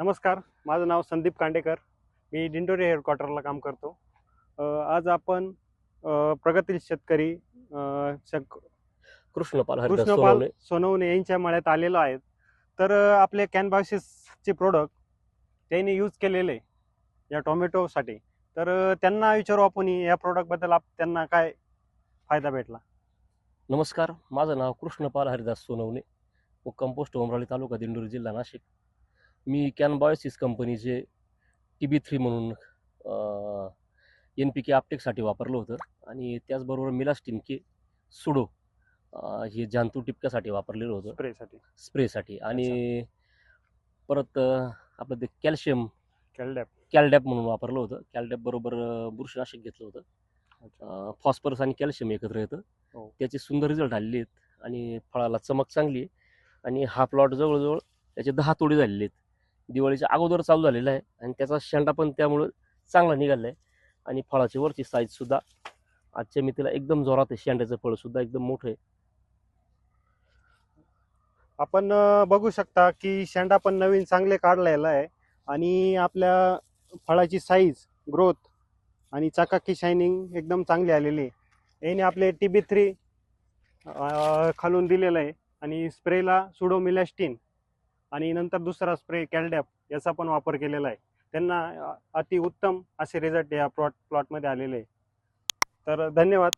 नमस्कार माझं नाव संदीप कांडेकर. मी दिंडोरी हेडक्वार्टरला काम करतो. आज आपण प्रगतील शेतकरी शक कृष्णपाल हरिदास कृष्णपाल सोनवणे. यांच्या मळ्यात आलेलो आहेत. तर आपले कॅनबासिसचे प्रोडक्ट त्यांनी यूज केलेले या टोमॅटोसाठी. तर त्यांना विचारू आपण या प्रोडक्टबद्दल आप त्यांना काय फायदा भेटला? नमस्कार माझं नाव कृष्णपाल हरिदास सोनवणे. मुक्काम पोस्ट उमराळी तालुका दिंडोरी जिल्हा नाशिक. मी कॅनबॉयसिस कंपनीचे टी बी थ्री म्हणून एन पी के आपटेकसाठी वापरलं होतं. आणि त्याचबरोबर मिलास्टिन के सुडो हे जांतू टिपक्यासाठी वापरलेलं होतं. स्प्रेसाठी. स्प्रेसाठी. आणि परत आपलं ते कॅल्शियम कॅल्डॅप. कॅलडॅप म्हणून वापरलं होतं. कॅलडॅप बरोबर बुरशीनाशक घेतलं होतं. फॉस्फरस आणि कॅल्शियम एकत्र येतं. हो. त्याचे सुंदर रिझल्ट आलेले आहेत. आणि फळाला चमक चांगली आहे. आणि हा प्लॉट जवळजवळ त्याचे दहा तोडे झालेले आहेत. दिवाळीच्या अगोदर चालू झालेला आहे. आणि त्याचा शेंडा पण त्यामुळं चांगला निघाला आहे आणि फळाची वरची साईज सुद्धा आजच्या मितीला एकदम जोरात आहे. शेंड्याचं फळ सुद्धा एकदम मोठं आहे. आपण बघू शकता की शेंडा पण नवीन चांगले काढलेला आहे. आणि आपल्या फळाची साईज ग्रोथ आणि चकाकी शायनिंग एकदम चांगली आलेली आहे. याने आपले टी बी थ्री खालून दिलेलं आहे. आणि स्प्रेला सुडोमिलॅस्टिन आणि नंतर दुसरा स्प्रे कॅल्डॅप याचा पण वापर केलेला आहे. त्यांना अतिउत्तम असे रिझल्ट या प्लॉट प्लॉटमध्ये आलेले आहे. तर धन्यवाद.